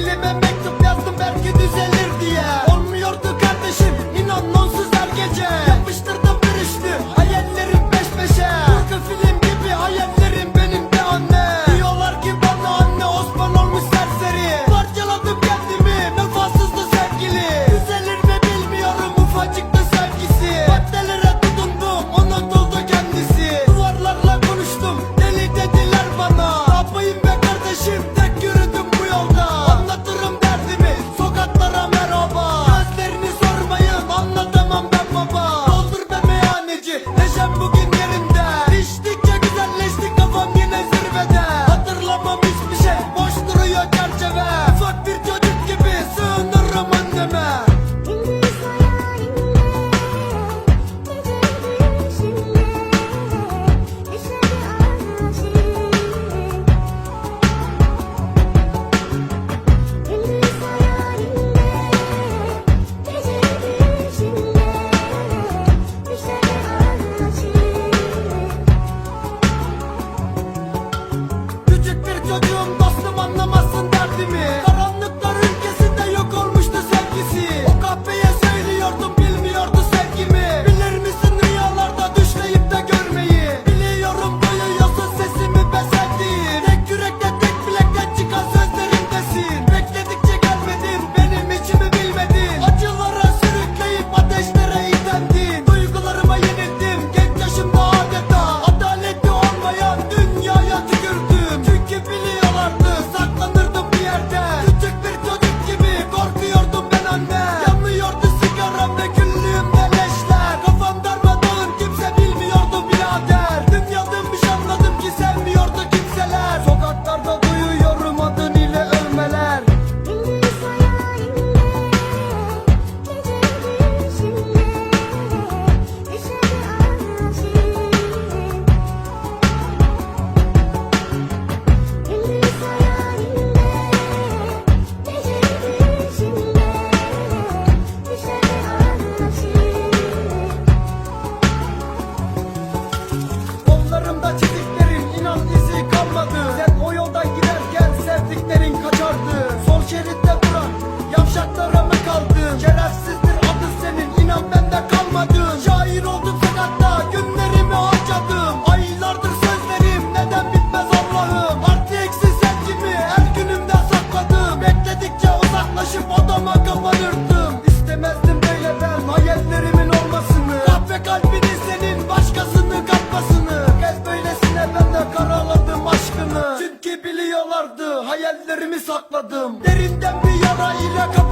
killing my man. hayallerimi sakladım. Derinden bir yara ile kapattım